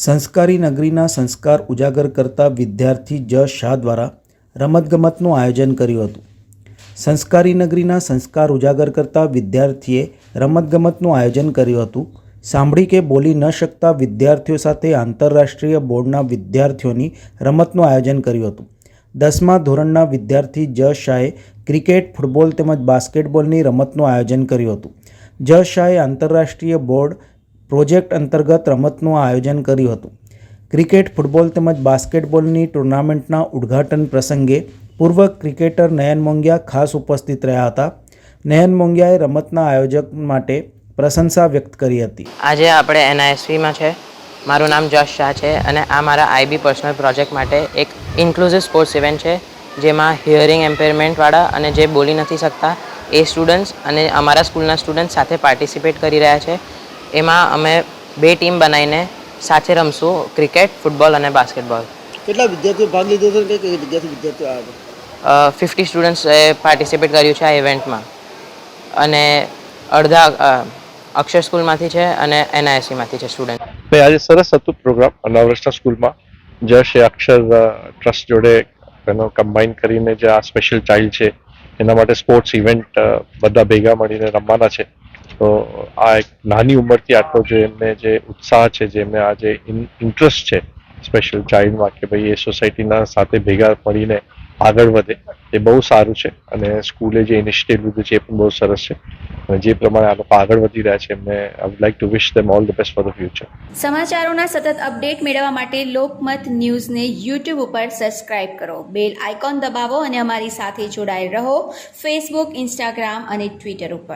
સંસ્કારી નગરીના સંસ્કાર ઉજાગર કરતા વિદ્યાર્થી જ શાહ દ્વારા રમતગમતનું આયોજન કર્યું હતું. સંસ્કારી નગરીના સંસ્કાર ઉજાગર કરતા વિદ્યાર્થીએ રમતગમતનું આયોજન કર્યું હતું. સાંભળી કે બોલી ન શકતા વિદ્યાર્થીઓ સાથે આંતરરાષ્ટ્રીય બોર્ડના વિદ્યાર્થીઓની રમતનું આયોજન કર્યું હતું. દસમા ધોરણના વિદ્યાર્થી જ શાહે ક્રિકેટ, ફૂટબોલ તેમજ બાસ્કેટબોલની રમતનું આયોજન કર્યું હતું. જ શાહે આંતરરાષ્ટ્રીય બોર્ડ પ્રોજેક્ટ અંતર્ગત રમતનું આયોજન કર્યું હતું. ક્રિકેટ, ફૂટબોલ તેમજ બાસ્કેટબોલની ટુર્નામેન્ટના ઉદ્ઘાટન પ્રસંગે પૂર્વ ક્રિકેટર નયન મોંગિયા ખાસ ઉપસ્થિત રહ્યા હતા. નયન મોંગિયાએ રમતના આયોજક માટે પ્રશંસા વ્યક્ત કરી હતી. આજે આપણે એનઆઈએસવીમાં છે. મારું નામ જશ શાહ છે અને આ મારા આઈબી પર્સનલ પ્રોજેક્ટ માટે એક ઇન્ક્લુઝિવ સ્પોર્ટ્સ ઇવેન્ટ છે, જેમાં હિયરિંગ એમ્પેરમેન્ટવાળા અને જે બોલી નથી શકતા, એ સ્ટુડન્ટ્સ અને અમારા સ્કૂલના સ્ટુડન્ટ્સ સાથે પાર્ટિસિપેટ કરી રહ્યા છે. એમાં અમે બે ટીમ બનાવીને સાથે રમશું ક્રિકેટ ફૂટબોલ અને બાસ્કેટબોલ. કેટલા વિદ્યાર્થીઓ ભાગ લીધો છે કે કઈ વિદ્યાર્થીઓ આવ્યા ફિફ્ટી સ્ટુડન્ટ્સે પાર્ટિસિપેટ કર્યું છે આ ઇવેન્ટમાં અને અડધા અક્ષર સ્કૂલમાંથી છે અને એનઆઈસીમાંથી છે સ્ટુડન્ટ ભાઈ આજે સરસ હતું પ્રોગ્રામ અનાવરસના સ્કૂલમાં. જશ એ અક્ષર ટ્રસ્ટ જોડે એનો કમ્બાઈન કરીને જે આ સ્પેશિયલ ચાઇલ્ડ છે એના માટે સ્પોર્ટ્સ ઇવેન્ટ બધા ભેગા મળીને રમવાના છે. તો આ એક નાની ઉંમરથી આટલો જે એમને જે ઉત્સાહ છે, જે એમને આ જે ઇન્ટરેસ્ટ છે સ્પેશિયલ ચાઇલ્ડમાં કે ભાઈ એ સોસાયટીના સાથે ભેગા મળીને આગળ વધે, એ બહુ સારું છે. અને સ્કૂલે જે ઇનિશિયેટિવ લીધું છે, એ પણ બહુ સરસ છે. અને જે પ્રમાણે આ લોકો આગળ વધી રહ્યા છે, એમને I would like to wish them all the best for the future સમાચારોના સતત અપડેટ મેળવવા માટે લોકમત ન્યૂઝને યુટ્યુબ ઉપર સબસ્ક્રાઇબ કરો. બેલ આઇકોન દબાવો અને અમારી સાથે જોડાયેલ રહો. ફેસબુક ઇન્સ્ટાગ્રામ અને ટ્વિટર ઉપર.